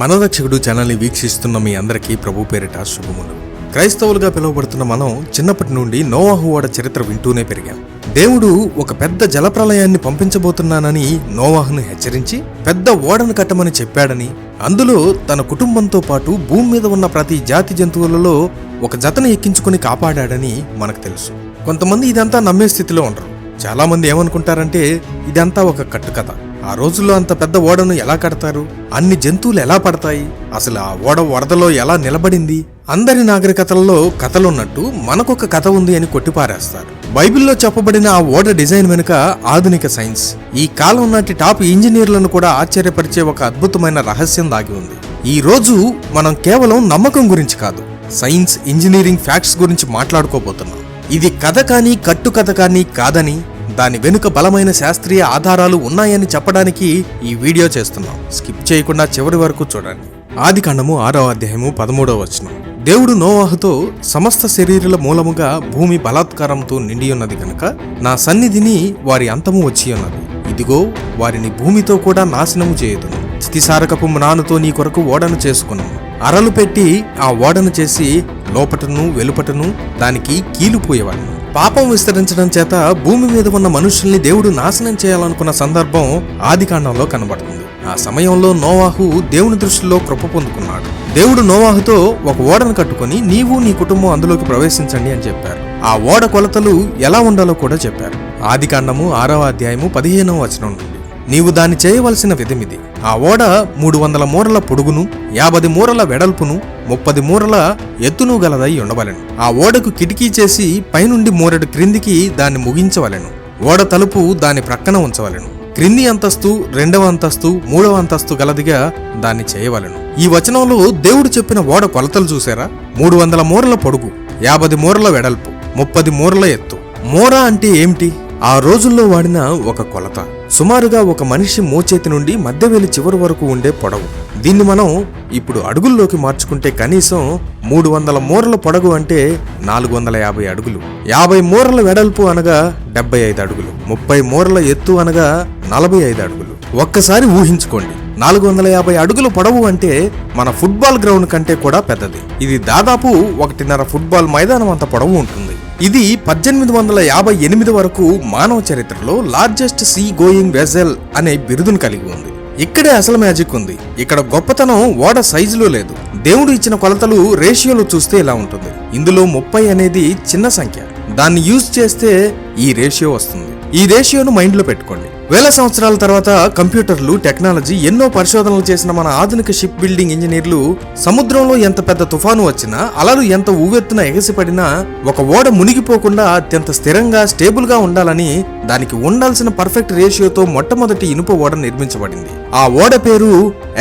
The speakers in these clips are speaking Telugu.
మనరక్షకుడు ఛానల్ని వీక్షిస్తున్న మీ అందరికీ ప్రభు పేరిట శుభములు. క్రైస్తవులుగా పిలువబడుతున్న మనం చిన్నప్పటి నుండి నోవాహు ఓడ చరిత్ర వింటూనే పెరిగాం. దేవుడు ఒక పెద్ద జలప్రలయాన్ని పంపించబోతున్నానని నోవాహును హెచ్చరించి పెద్ద ఓడను కట్టమని చెప్పాడని అందులో తన కుటుంబంతో పాటు భూమి మీద ఉన్న ప్రతి జాతి జంతువులలో ఒక జతను ఎక్కించుకుని కాపాడాడని మనకు తెలుసు. కొంతమంది ఇదంతా నమ్మే స్థితిలో ఉండరు. చాలామంది ఏమనుకుంటారంటే ఇదంతా ఒక కట్టుకథ. ఆ రోజుల్లో అంత పెద్ద ఓడను ఎలా కడతారు? అన్ని జంతువులు ఎలా పడతాయి? అసలు ఆ ఓడ వరదలో ఎలా నిలబడింది? అందరి నాగరికతల్లో కథలున్నట్టు మనకొక కథ ఉంది అని కొట్టిపారేస్తారు. బైబిల్లో చెప్పబడిన ఆ ఓడ డిజైన్ వెనుక ఆధునిక సైన్స్. ఈ కాలం నాటి టాప్ ఇంజనీర్లను కూడా ఆశ్చర్యపరిచే ఒక అద్భుతమైన రహస్యం దాగి ఉంది. ఈ రోజు మనం కేవలం నమ్మకం గురించి కాదు సైన్స్ ఇంజనీరింగ్ ఫ్యాక్ట్స్ గురించి మాట్లాడుకోబోతున్నాం. ఇది కథ కానీ కట్టు కథ కానీ కాదని దాని వెనుక బలమైన శాస్త్రీయ ఆధారాలు ఉన్నాయని చెప్పడానికి ఈ వీడియో చేస్తున్నాం. స్కిప్ చేయకుండా చివరి వరకు చూడండి. ఆది కాండము ఆరవ అధ్యాయము పదమూడవ వచనం. దేవుడు నోవాహుతో సమస్త శరీరుల మూలముగా భూమి బలాత్కారంతో నిండి ఉన్నది కనుక నా సన్నిధిని వారి అంతము వచ్చి ఉన్నది ఇదిగో వారిని భూమితో కూడా నాశనము చేయదును. స్థితిసారకపు నానుతో నీ కొరకు ఓడను చేసుకున్నాను అరలు పెట్టి ఆ ఓడను చేసి లోపటను వెలుపటను దానికి కీలుపోయేవాడిని పాపం విస్తరించడం చేత భూమి మీద ఉన్న మనుషుల్ని దేవుడు నాశనం చేయాలనుకున్న సందర్భం ఆదికాండంలో కనబడుతుంది. ఆ సమయంలో నోవాహు దేవుని దృష్టిలో కృప పొందుకున్నాడు. దేవుడు నోవాహుతో ఒక ఓడను కట్టుకొని నీవు నీ కుటుంబం అందులోకి ప్రవేశించండి అని చెప్పారు. ఆ ఓడ కొలతలు ఎలా ఉండాలో కూడా చెప్పారు. ఆదికాండము ఆరవ అధ్యాయము పదిహేనవ వచనం నుండి. నీవు దాన్ని చేయవలసిన విధమిది. ఆ ఓడ మూడు వందల మూరల పొడుగును యాభై మూరల వెడల్పును ముప్పది మూరల ఎత్తును గలదై ఉండవలెను. ఆ ఓడకు కిటికీ చేసి పైనుండి మూరెడు క్రిందికి దాన్ని ముగించవలెను. ఓడ తలుపు దాని ప్రక్కన ఉంచవలెను. క్రింది అంతస్తు రెండవ అంతస్తు మూడవ అంతస్తు గలదిగా దాన్ని చేయవలెను. ఈ వచనంలో దేవుడు చెప్పిన ఓడ కొలతలు చూసారా మూడు వందల మూరల పొడుగు యాభై మూరల వెడల్పు ముప్పది మూరల ఎత్తు. మోర అంటే ఏమిటి? ఆ రోజుల్లో వాడిన ఒక కొలత. సుమారుగా ఒక మనిషి మోచేతి నుండి మధ్యవేలి చివరి వరకు ఉండే పొడవు. దీన్ని మనం ఇప్పుడు అడుగుల్లోకి మార్చుకుంటే కనీసం మూడు వందల మూరల పొడవు అంటే నాలుగు వందల యాభై అడుగులు. యాభై మూరల వెడల్పు అనగా డెబ్బై ఐదు అడుగులు. ముప్పై మూరల ఎత్తు అనగా నలభై ఐదు అడుగులు. ఒక్కసారి ఊహించుకోండి. నాలుగు వందల యాభై అడుగులు పొడవు అంటే మన ఫుట్బాల్ గ్రౌండ్ కంటే కూడా పెద్దది. ఇది దాదాపు ఒకటిన్నర ఫుట్బాల్ మైదానం అంత పొడవు ఉంటుంది. ఇది పద్దెనిమిది వందల యాభై ఎనిమిది వరకు మానవ చరిత్రలో లార్జెస్ట్ సీ గోయింగ్ వెజల్ అనే బిరుదును కలిగి ఉంది. ఇక్కడే అసలు మ్యాజిక్ ఉంది. ఇక్కడ గొప్పతనం ఓడ సైజులో లేదు. దేవుడు ఇచ్చిన కొలతలు రేషియోలో చూస్తే ఇలా ఉంటుంది. ఇందులో ముప్పై అనేది చిన్న సంఖ్య. దాన్ని యూజ్ చేస్తే ఈ రేషియో వస్తుంది. ఈ రేషియోను మైండ్లో పెట్టుకోండి. వేల సంవత్సరాల తర్వాత కంప్యూటర్లు టెక్నాలజీ ఎన్నో పరిశోధనలు చేసిన మన ఆధునిక షిప్ బిల్డింగ్ ఇంజనీర్లు సముద్రంలో ఎంత పెద్ద తుఫాను వచ్చినా అలలు ఎంత ఊవెత్తున ఎగసిపడినా ఒక ఓడ మునిగిపోకుండా అత్యంత స్థిరంగా స్టేబుల్గా ఉండాలని దానికి ఉండాల్సిన పర్ఫెక్ట్ రేషియోతో మొట్టమొదటి ఇనుప ఓడ నిర్మించబడింది. ఆ ఓడ పేరు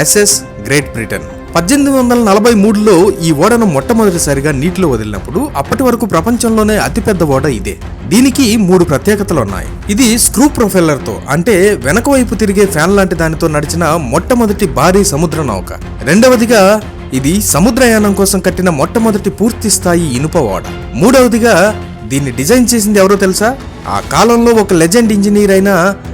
ఎస్ఎస్ గ్రేట్ బ్రిటన్. పద్దెనిమిది వందల నలభై మూడులో ఈ ఓడను మొట్టమొదటిసారిగా నీటిలో వదిలినప్పుడు అప్పటి వరకు ప్రపంచంలోనే అతిపెద్ద ఓడ ఇదే. దీనికి మూడు ప్రత్యేకతలు ఉన్నాయి ఇది స్క్రూ ప్రొఫెల్లర్తో అంటే వెనక వైపు తిరిగే ఫ్యాన్ లాంటి దానితో నడిచిన మొట్టమొదటి భారీ సముద్ర నౌక. రెండవదిగా ఇది సముద్రయానం కోసం కట్టిన మొట్టమొదటి పూర్తి స్థాయి ఇనుప ఓడ. మూడవదిగా దీన్ని డిజైన్ చేసింది ఎవరో తెలుసా? ఆ కాలంలో ఒక లెజెండ్ ఇంజనీర్ అయిన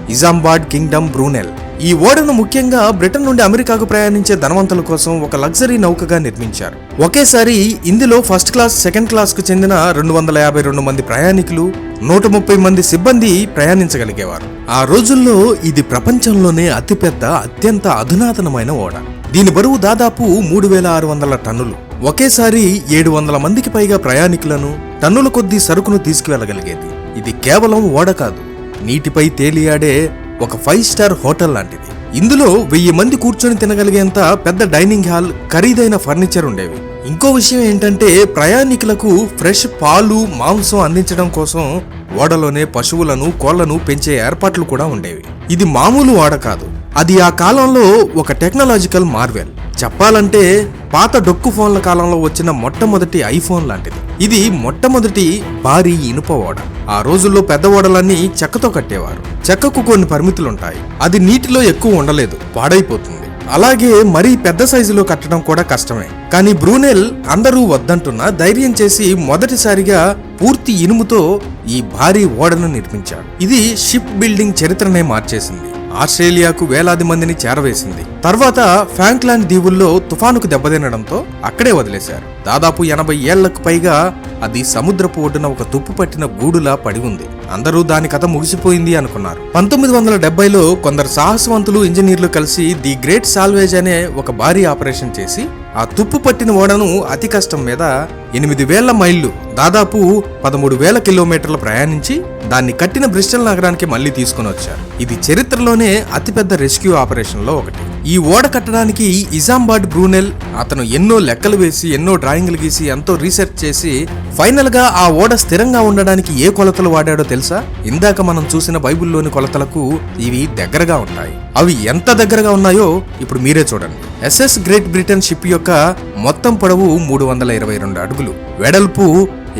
ఇజాంబాడ్ కింగ్డమ్ బ్రూనెల్. ఈ ఓడను ముఖ్యంగా బ్రిటన్ నుండి అమెరికాకు ప్రయాణించే ధనవంతుల కోసం ఒక లగ్జరీ నౌకగా నిర్మించారు. ఒకేసారి ఇందులో ఫస్ట్ క్లాస్ సెకండ్ క్లాస్కు చెందిన రెండు వందల యాభై రెండు మంది ప్రయాణికులు నూట ముప్పై మంది సిబ్బంది ప్రయాణించగలిగేవారు. ఆ రోజుల్లో ఇది ప్రపంచంలోనే అతిపెద్ద అత్యంత అధునాతనమైన ఓడ. దీని బరువు దాదాపు మూడు వేల ఆరు వందల టన్నులు. ఒకేసారి ఏడు వందల మందికి పైగా ప్రయాణికులను టన్నుల కొద్దీ సరుకును తీసుకువెళ్ళగలిగేది. ఇది కేవలం ఓడ కాదు. నీటిపై తేలియాడే ఒక ఫైవ్ స్టార్ హోటల్ లాంటిది. ఇందులో వెయ్యి మంది కూర్చొని తినగలిగేంత పెద్ద డైనింగ్ హాల్ ఖరీదైన ఫర్నిచర్ ఉండేవి. ఇంకో విషయం ఏంటంటే ప్రయాణికులకు ఫ్రెష్ పాలు మాంసం అందించడం కోసం ఓడలోనే పశువులను కోళ్ళను పెంచే ఏర్పాట్లు కూడా ఉండేవి. ఇది మామూలు ఓడ కాదు. అది ఆ కాలంలో ఒక టెక్నాలజికల్ మార్వెల్. చెప్పాలంటే పాత డొక్కు ఫోన్ల కాలంలో వచ్చిన మొట్టమొదటి ఐఫోన్ లాంటిది. ఇది మొట్టమొదటి భారీ ఇనుప ఓడ. ఆ రోజుల్లో పెద్ద ఓడలన్నీ చెక్కతో కట్టేవారు. చెక్కకు కొన్ని పరిమితులుంటాయి. అది నీటిలో ఎక్కువ ఉండలేదు. పాడైపోతుంది. అలాగే మరీ పెద్ద సైజులో కట్టడం కూడా కష్టమే. కానీ బ్రూనెల్ అందరూ వద్దంటున్నా ధైర్యం చేసి మొదటిసారిగా పూర్తి ఇనుముతో ఈ భారీ ఓడను నిర్మించాడు ఇది షిప్ బిల్డింగ్ చరిత్రనే మార్చేసింది. ఆస్ట్రేలియాకు వేలాది మందిని చేరవేసింది. తర్వాత ఫ్రాంక్లాండ్ దీవుల్లో తుఫానుకు దెబ్బతినడంతో అక్కడే వదిలేశారు. దాదాపు ఎనభై ఏళ్ళకు పైగా అది సముద్రపు ఒడ్డున ఒక తుప్పు పట్టిన గూడులా పడి ఉంది. అందరూ దాని కథ ముగిసిపోయింది అనుకున్నారు. పంతొమ్మిది వందల డెబ్బైలో కొందరు సాహసవంతులు ఇంజనీర్లు కలిసి ది గ్రేట్ సాల్వేజ్ అనే ఒక భారీ ఆపరేషన్ చేసి ఆ తుప్పు పట్టిన ఓడను అతి కష్టం మీద ఎనిమిది వేల మైళ్ళు దాదాపు పదమూడు వేల కిలోమీటర్లు ప్రయాణించి దాన్ని కట్టిన బ్రిస్టల్ నగరానికి మళ్ళీ తీసుకుని వచ్చారు. ఇది చరిత్రలోనే అతిపెద్ద రెస్క్యూ ఆపరేషన్లో ఒకటి. ఈ ఓడ కట్టడానికి ఇజాంబాడ్ బ్రూనెల్ అతను ఎన్నో లెక్కలు వేసి ఎన్నో డ్రాయింగ్లు గీసి ఎంతో రీసెర్చ్ చేసి ఫైనల్గా ఆ ఓడ స్థిరంగా ఉండడానికి ఏ కొలతలు వాడాడో తెలుసా? ఇందాక మనం చూసిన బైబిల్లోని కొలతలకు ఇవి దగ్గరగా ఉంటాయి. అవి ఎంత దగ్గరగా ఉన్నాయో ఇప్పుడు మీరే చూడండి. ఎస్ఎస్ గ్రేట్ బ్రిటన్ షిప్ యొక్క మొత్తం పొడవు మూడు వందల ఇరవై రెండు అడుగులు. వెడల్పు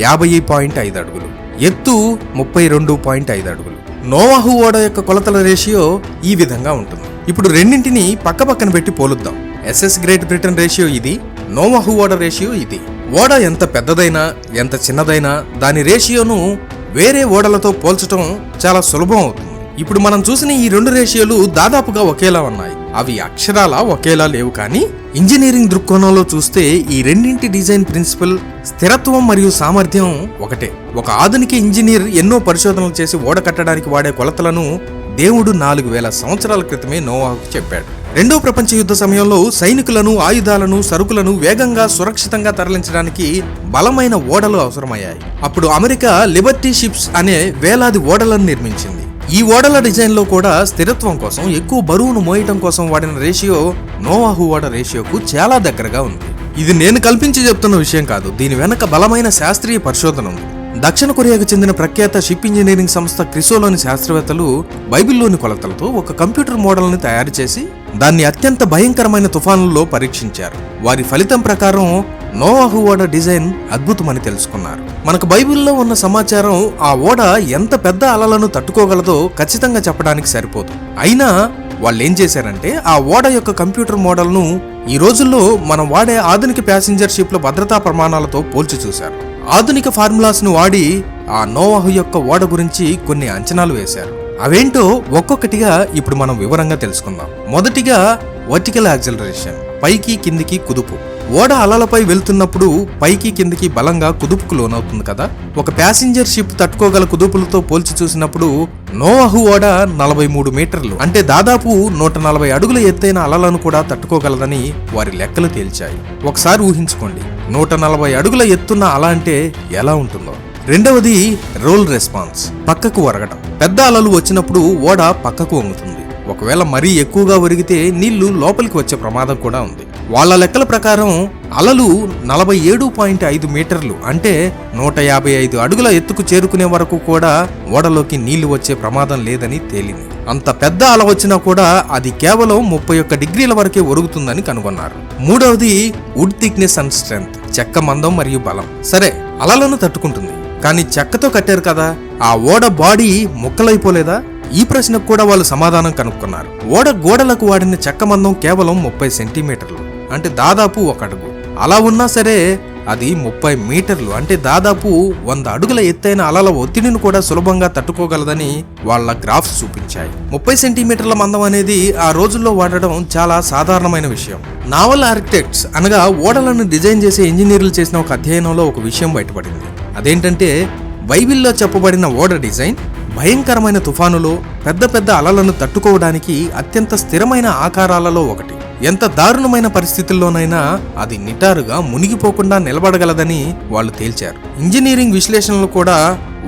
యాభై పాయింట్ ఐదు అడుగులు. ఎత్తు ముప్పై రెండు పాయింట్ ఐదు అడుగులు. నోవాహు ఓడ యొక్క కొలతల రేషియో ఈ విధంగా ఉంటుంది. ఇప్పుడు రెండింటిని పక్క పక్కన పెట్టి పోలుద్దాం. ఎస్ఎస్ గ్రేట్ బ్రిటన్ రేషియో ఇది నోవాహు ఓడ రేషియో ఇది. ఓడ ఎంత పెద్దదైనా ఎంత చిన్నదైనా దాని రేషియోను వేరే ఓడలతో పోల్చటం చాలా సులభం అవుతుంది. ఇప్పుడు మనం చూసిన ఈ రెండు రేషియోలు దాదాపుగా ఒకేలా ఉన్నాయి. అవి అక్షరాల ఒకేలా లేవు కానీ ఇంజనీరింగ్ దృక్కోణంలో చూస్తే ఈ రెండింటి డిజైన్ ప్రిన్సిపల్ స్థిరత్వం మరియు సామర్థ్యం ఒకటే. ఒక ఆధునిక ఇంజనీర్ ఎన్నో పరిశోధనలు చేసి ఓడ కట్టడానికి వాడే కొలతలను దేవుడు నాలుగు వేల సంవత్సరాల క్రితమే నోవాకు చెప్పాడు. రెండో ప్రపంచ యుద్ధ సమయంలో సైనికులను ఆయుధాలను సరుకులను వేగంగా సురక్షితంగా తరలించడానికి బలమైన ఓడలు అవసరమయ్యాయి. అప్పుడు అమెరికా లిబర్టీ షిప్స్ అనే వేలాది ఓడలను నిర్మించింది. ఈ ఓడల డిజైన్లో కూడా స్థిరత్వం కోసం ఎక్కువ బరువును మోయటం కోసం వాడిన రేషియో నోవాహు ఓడ రేషియోకు చాలా దగ్గరగా ఉంది. ఇది నేను కల్పించి చెప్తున్న విషయం కాదు దీని వెనక బలమైన శాస్త్రీయ పరిశోధన ఉంది. దక్షిణ కొరియాకు చెందిన ప్రఖ్యాత షిప్ ఇంజనీరింగ్ సంస్థ క్రిసోలోని శాస్త్రవేత్తలు బైబిల్లోని కొలతలతో ఒక కంప్యూటర్ మోడల్ని తయారు చేసి దాన్ని అత్యంత భయంకరమైన తుఫానుల్లో పరీక్షించారు. వారి ఫలితం ప్రకారం నోవాహు ఓడ డిజైన్ అద్భుతమని తెలుసుకున్నారు. మనకు బైబిల్లో ఉన్న సమాచారం ఆ ఓడ ఎంత పెద్ద అలలను తట్టుకోగలదో ఖచ్చితంగా చెప్పడానికి సరిపోదు. అయినా వాళ్ళు ఏం చేశారంటే ఆ ఓడ యొక్క కంప్యూటర్ మోడల్ను ఈ రోజుల్లో మనం వాడే ఆధునిక ప్యాసింజర్ షిప్ల భద్రతా ప్రమాణాలతో పోల్చి చూశారు. ఆధునిక ఫార్ములాస్ను వాడి ఆ నోవాహు యొక్క ఓడ గురించి కొన్ని అంచనాలు వేశారు. అవేంటో ఒక్కొక్కటిగా ఇప్పుడు మనం వివరంగా తెలుసుకుందాం. మొదటిగా వర్టికల్ యాక్సలరేషన్ పైకి కిందికి కుదుపు. ఓడ అలలపై వెళ్తున్నప్పుడు పైకి కిందకి బలంగా కుదుపుకు లోనవుతుంది కదా. ఒక ప్యాసింజర్ షిప్ తట్టుకోగల కుదుపులతో పోల్చి చూసినప్పుడు నోవాహు ఓడ నలభై మూడు మీటర్లు. అంటే దాదాపు నూట నలభై అడుగుల ఎత్తైన అలలను కూడా తట్టుకోగలదని వారి లెక్కలు తేల్చాయి. ఒకసారి ఊహించుకోండి. నూట నలభై అడుగుల ఎత్తున్న అల అంటే ఎలా ఉంటుందో. రెండవది రోల్ రెస్పాన్స్. పక్కకు ఒరగడం. పెద్ద అలలు వచ్చినప్పుడు ఓడ పక్కకు వంగుతుంది. ఒకవేళ మరీ ఎక్కువగా ఒరిగితే నీళ్ళు లోపలికి వచ్చే ప్రమాదం కూడా ఉంది. వాళ్ళ లెక్కల ప్రకారం అలలు నలభై ఏడు పాయింట్ ఐదు మీటర్లు అంటే నూట యాభై ఐదు అడుగుల ఎత్తుకు చేరుకునే వరకు కూడా ఓడలోకి నీళ్ళు వచ్చే ప్రమాదం లేదని తేలింది. అంత పెద్ద అల వచ్చినా కూడా అది కేవలం ముప్పై ఒక్క డిగ్రీల వరకే ఒరుగుతుందని కనుగొన్నారు. మూడవది వుడ్ థిక్నెస్ అండ్ స్ట్రెంగ్త్ చెక్క మందం మరియు బలం. సరే అలలను తట్టుకుంటుంది. కానీ చెక్కతో కట్టారు కదా ఆ ఓడ బాడీ ముక్కలైపోలేదా? ఈ ప్రశ్నకు కూడా వాళ్ళు సమాధానం కనుక్కున్నారు. ఓడ గోడలకు వాడిన చెక్క మందం కేవలం ముప్పై సెంటీమీటర్లు. అంటే దాదాపు ఒక అడుగు. అలా ఉన్నా సరే అది ముప్పై మీటర్లు. అంటే దాదాపు వంద అడుగుల ఎత్తైన అలల ఒత్తిడిని కూడా సులభంగా తట్టుకోగలదని వాళ్ళ గ్రాఫ్స్ చూపించాయి. ముప్పై సెంటీమీటర్ల మందం అనేది ఆ రోజుల్లో వాడడం చాలా సాధారణమైన విషయం. నావల్ ఆర్కిటెక్ట్స్ అనగా ఓడలను డిజైన్ చేసే ఇంజనీర్లు చేసిన ఒక అధ్యయనంలో ఒక విషయం బయటపడింది. అదేంటంటే బైబిల్లో చెప్పబడిన ఓడ డిజైన్ భయంకరమైన తుఫానులో పెద్ద పెద్ద అలలను తట్టుకోవడానికి అత్యంత స్థిరమైన ఆకారాలలో ఒకటి. ఎంత దారుణమైన పరిస్థితుల్లోనైనా అది నిటారుగా మునిగిపోకుండా నిలబడగలదని వాళ్ళు తేల్చారు. ఇంజనీరింగ్ విశ్లేషణలు కూడా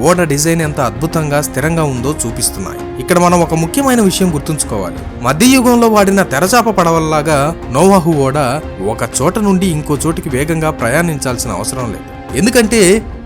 ఓడ డిజైన్ ఎంత అద్భుతంగా స్థిరంగా ఉందో చూపిస్తున్నాయి. ఇక్కడ మనం ఒక ముఖ్యమైన విషయం గుర్తుంచుకోవాలి. మధ్యయుగంలో వాడిన తెరచాప పడవల్లాగా నోవాహు ఓడ ఒక చోట నుండి ఇంకో చోటికి వేగంగా ప్రయాణించాల్సిన అవసరం లేదు. ఎందుకంటే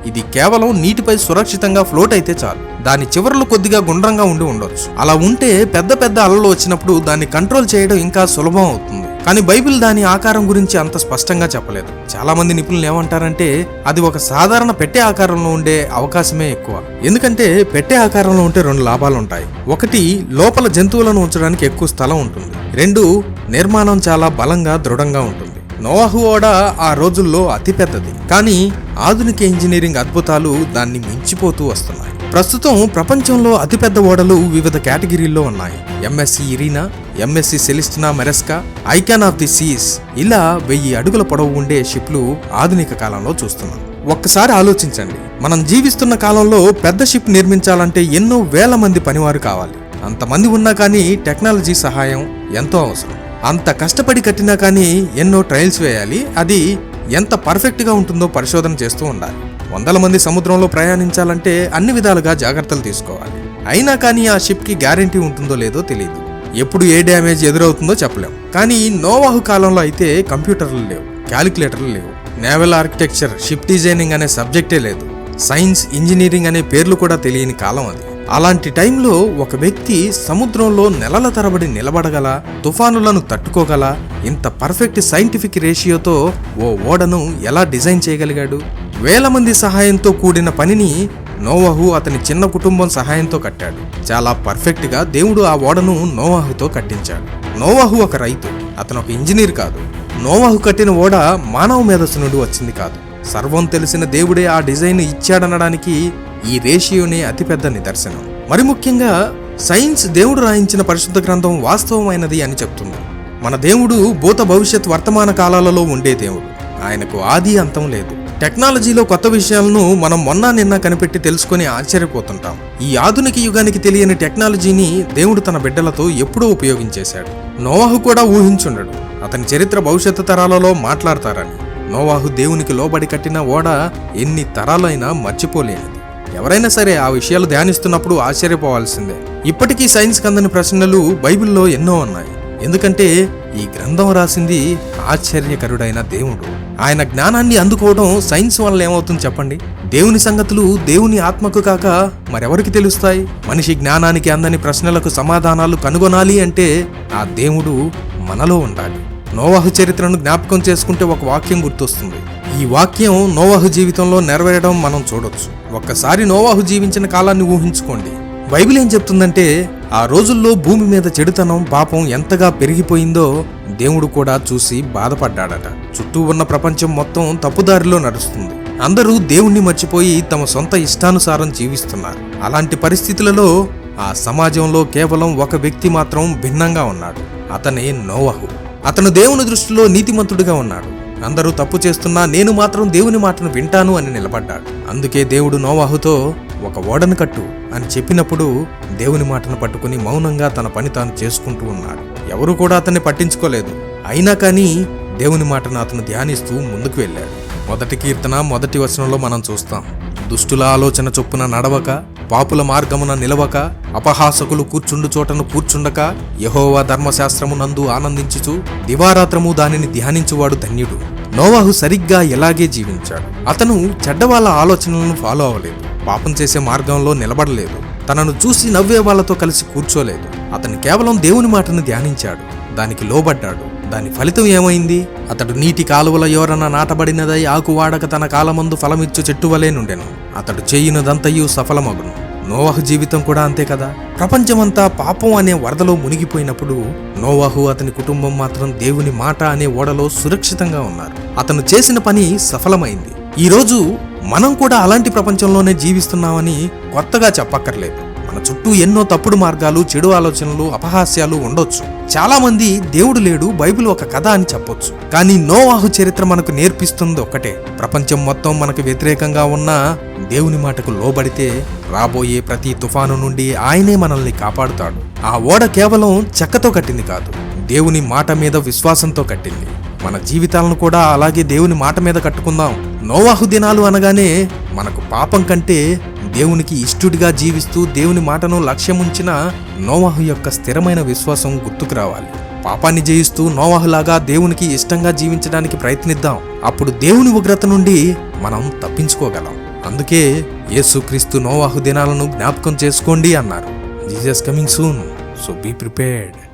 ఇది కేవలం నీటిపై సురక్షితంగా ఫ్లోట్ అయితే చాలు. దాని చివరలు కొద్దిగా గుండ్రంగా ఉండి ఉండొచ్చు. అలా ఉంటే పెద్ద పెద్ద అలలు వచ్చినప్పుడు దాన్ని కంట్రోల్ చేయడం ఇంకా సులభం అవుతుంది. కానీ బైబిల్ దాని ఆకారం గురించి అంత స్పష్టంగా చెప్పలేదు. చాలా మంది నిపుణులు ఏమంటారంటే అది ఒక సాధారణ పెట్టే ఆకారంలో ఉండే అవకాశమే ఎక్కువ. ఎందుకంటే పెట్టే ఆకారంలో ఉంటే రెండు లాభాలు ఉంటాయి. ఒకటి లోపల జంతువులను ఉంచడానికి ఎక్కువ స్థలం ఉంటుంది. రెండు నిర్మాణం చాలా బలంగా దృఢంగా ఉంటుంది. నోవాహు ఓడ ఆ రోజుల్లో అతిపెద్దది. కానీ ఆధునిక ఇంజనీరింగ్ అద్భుతాలు దాన్ని మించిపోతూ వస్తున్నాయి. ప్రస్తుతం ప్రపంచంలో అతిపెద్ద ఓడలు వివిధ కేటగిరీల్లో ఉన్నాయి. MSC Irina MSC Celestina Maresca Icon of the Seas ఇలా వెయ్యి అడుగుల పొడవు ఉండే షిప్లు ఆధునిక కాలంలో చూస్తున్నాం. ఒక్కసారి ఆలోచించండి. మనం జీవిస్తున్న కాలంలో పెద్ద షిప్ నిర్మించాలంటే ఎన్నో వేల మంది పనివారు కావాలి. అంతమంది ఉన్నా కానీ టెక్నాలజీ సహాయం ఎంతో అవసరం. అంత కష్టపడి కట్టినా కానీ ఎన్నో ట్రయల్స్ వేయాలి. అది ఎంత పర్ఫెక్ట్గా ఉంటుందో పరిశోధన చేస్తూ ఉండాలి. వందల మంది సముద్రంలో ప్రయాణించాలంటే అన్ని విధాలుగా జాగ్రత్తలు తీసుకోవాలి. అయినా కానీ ఆ షిప్కి గ్యారంటీ ఉంటుందో లేదో తెలియదు ఎప్పుడు ఏ డ్యామేజ్ ఎదురవుతుందో చెప్పలేం. కానీ నోవాహు కాలంలో అయితే కంప్యూటర్లు లేవు క్యాలిక్యులేటర్లు లేవు. నేవల్ ఆర్కిటెక్చర్ షిప్ డిజైనింగ్ అనే సబ్జెక్టే లేదు. సైన్స్ ఇంజనీరింగ్ అనే పేర్లు కూడా తెలియని కాలం అది. అలాంటి టైంలో ఒక వ్యక్తి సముద్రంలో నెలల తరబడి నిలబడగల తుఫానులను తట్టుకోగల ఇంత పర్ఫెక్ట్ సైంటిఫిక్ రేషియోతో ఓ ఓడను ఎలా డిజైన్ చేయగలిగాడు? వేల మంది సహాయంతో కూడిన పనిని నోవహు అతని చిన్న కుటుంబం సహాయంతో కట్టాడు. చాలా పర్ఫెక్ట్గా దేవుడు ఆ ఓడను నోవహుతో కట్టించాడు. నోవహు ఒక రైతు అతను ఒక ఇంజనీర్ కాదు. నోవహు కట్టిన ఓడ మానవ మేధస్సు నుండి వచ్చింది కాదు. సర్వం తెలిసిన దేవుడే ఆ డిజైన్ ఇచ్చాడనడానికి ఈ రేషియోనే అతిపెద్ద నిదర్శనం. మరి ముఖ్యంగా సైన్స్ దేవుడు రాయించిన పరిశుద్ధ గ్రంథం వాస్తవమైనది అని చెప్తుంది. మన దేవుడు భూత భవిష్యత్ వర్తమాన కాలాలలో ఉండే దేవుడు. ఆయనకు ఆది అంతం లేదు. టెక్నాలజీలో కొత్త విషయాలను మనం మొన్న నిన్న కనిపెట్టి తెలుసుకుని ఆశ్చర్యపోతుంటాం. ఈ ఆధునిక యుగానికి తెలియని టెక్నాలజీని దేవుడు తన బిడ్డలతో ఎప్పుడూ ఉపయోగించేశాడు. నోవాహు కూడా ఊహించుండడు. అతని చరిత్ర భవిష్యత్తు తరాలలో మాట్లాడతారని. నోవాహు దేవునికి లోబడి కట్టిన ఓడ ఎన్ని తరాలైనా మర్చిపోలేనిది. ఎవరైనా సరే ఆ విషయాలు ధ్యానిస్తున్నప్పుడు ఆశ్చర్యపోవాల్సిందే. ఇప్పటికీ సైన్స్ కందని ప్రశ్నలు బైబిల్లో ఎన్నో ఉన్నాయి. ఎందుకంటే ఈ గ్రంథం రాసింది ఆశ్చర్యకరుడైన దేవుడు. ఆయన జ్ఞానాన్ని అందుకోవడం సైన్స్ వల్ల ఏమవుతుంది చెప్పండి? దేవుని సంగతులు దేవుని ఆత్మకు కాక మరెవరికి తెలుస్తాయి? మనిషి జ్ఞానానికి అందని ప్రశ్నలకు సమాధానాలు కనుగొనాలి అంటే ఆ దేవుడు మనలో ఉండాలి. నోవాహు చరిత్రను జ్ఞాపకం చేసుకుంటే ఒక వాక్యం గుర్తొస్తుంది. ఈ వాక్యం నోవాహు జీవితంలో నెరవేరడం మనం చూడొచ్చు. ఒక్కసారి నోవాహు జీవించిన కాలాన్ని ఊహించుకోండి. బైబిల్ ఏం చెప్తుందంటే ఆ రోజుల్లో భూమి మీద చెడుతనం పాపం ఎంతగా పెరిగిపోయిందో దేవుడు కూడా చూసి బాధపడ్డాడట. చుట్టూ ఉన్న ప్రపంచం మొత్తం తప్పుదారిలో నడుస్తుంది. అందరూ దేవుణ్ణి మర్చిపోయి తమ సొంత ఇష్టానుసారం జీవిస్తున్నారు. అలాంటి పరిస్థితులలో ఆ సమాజంలో కేవలం ఒక వ్యక్తి మాత్రం భిన్నంగా ఉన్నాడు. అతనే నోవహు. అతను దేవుని దృష్టిలో నీతిమంతుడిగా ఉన్నాడు. అందరూ తప్పు చేస్తున్నా నేను మాత్రం దేవుని మాటను వింటాను అని నిలబడ్డాడు. అందుకే దేవుడు నోవాహుతో ఒక ఓడను కట్టు అని చెప్పినప్పుడు దేవుని మాటను పట్టుకుని మౌనంగా తన పని తాను చేసుకుంటూ ఉన్నాడు. ఎవరు కూడా అతన్ని పట్టించుకోలేదు. అయినా కానీ దేవుని మాటను అతను ధ్యానిస్తూ ముందుకు వెళ్ళాడు. మొదటి కీర్తన మొదటి వచనంలో మనం చూస్తాం. దుష్టుల ఆలోచన చొప్పున నడవక పాపుల మార్గమున నిలవక అపహాసకులు కూర్చుండు చోటను కూర్చుండక యహోవా ధర్మశాస్త్రము నందు ఆనందించుచు దివారాత్రము దానిని ధ్యానించువాడు ధన్యుడు. నోవాహు సరిగ్గా ఎలాగే జీవించాడు. అతను చెడ్డవాళ్ళ ఆలోచనలను ఫాలో అవ్వలేదు. పాపం చేసే మార్గంలో నిలబడలేదు. తనను చూసి నవ్వే వాళ్ళతో కలిసి కూర్చోలేదు. అతను కేవలం దేవుని మాటను ధ్యానించాడు. దానికి లోబడ్డాడు. దాని ఫలితం ఏమైంది? అతడు నీటి కాలువల యోరన నాటబడినదై ఆకు వాడక తన కాలమందు ఫలమిచ్చు చెట్టు నుండెను. అతడు చేయినదంతయు సఫలమగును. నోవాహు జీవితం కూడా అంతే కదా? ప్రపంచమంతా పాపం అనే వరదలో మునిగిపోయినప్పుడు నోవాహు అతని కుటుంబం మాత్రం దేవుని మాట అనే ఓడలో సురక్షితంగా ఉన్నారు. అతను చేసిన పని సఫలమైంది. ఈరోజు మనం కూడా అలాంటి ప్రపంచంలోనే జీవిస్తున్నామని కొత్తగా చెప్పక్కర్లేదు. మన చుట్టూ ఎన్నో తప్పుడు మార్గాలు చెడు ఆలోచనలు అపహాస్యాలు ఉండొచ్చు. చాలా మంది దేవుడు లేడు బైబిల్ ఒక కథ అని చెప్పొచ్చు. కానీ నోవాహు చరిత్ర మనకు నేర్పిస్తుంది ఒక్కటే. ప్రపంచం మొత్తం మనకు వ్యతిరేకంగా ఉన్న దేవుని మాటకు లోబడితే రాబోయే ప్రతి తుఫాను నుండి ఆయనే మనల్ని కాపాడుతాడు. ఆ ఓడ కేవలం చెక్కతో కట్టింది కాదు దేవుని మాట మీద విశ్వాసంతో కట్టింది. మన జీవితాలను కూడా అలాగే దేవుని మాట మీద కట్టుకుందాం. నోవాహు దినాలు అనగానే మనకు పాపం కంటే దేవునికి ఇష్టుడిగా జీవిస్తూ దేవుని మాటను లక్ష్యముంచిన నోవాహు యొక్క స్థిరమైన విశ్వాసం గుర్తుకు రావాలి. పాపాన్ని జయిస్తూ నోవాహులాగా దేవునికి ఇష్టంగా జీవించడానికి ప్రయత్నిద్దాం. అప్పుడు దేవుని ఉగ్రత నుండి మనం తప్పించుకోగలం. అందుకే యేసుక్రీస్తు నోవాహు దినాలను జ్ఞాపకం చేసుకోండి అన్నారు. Jesus coming soon so be prepared.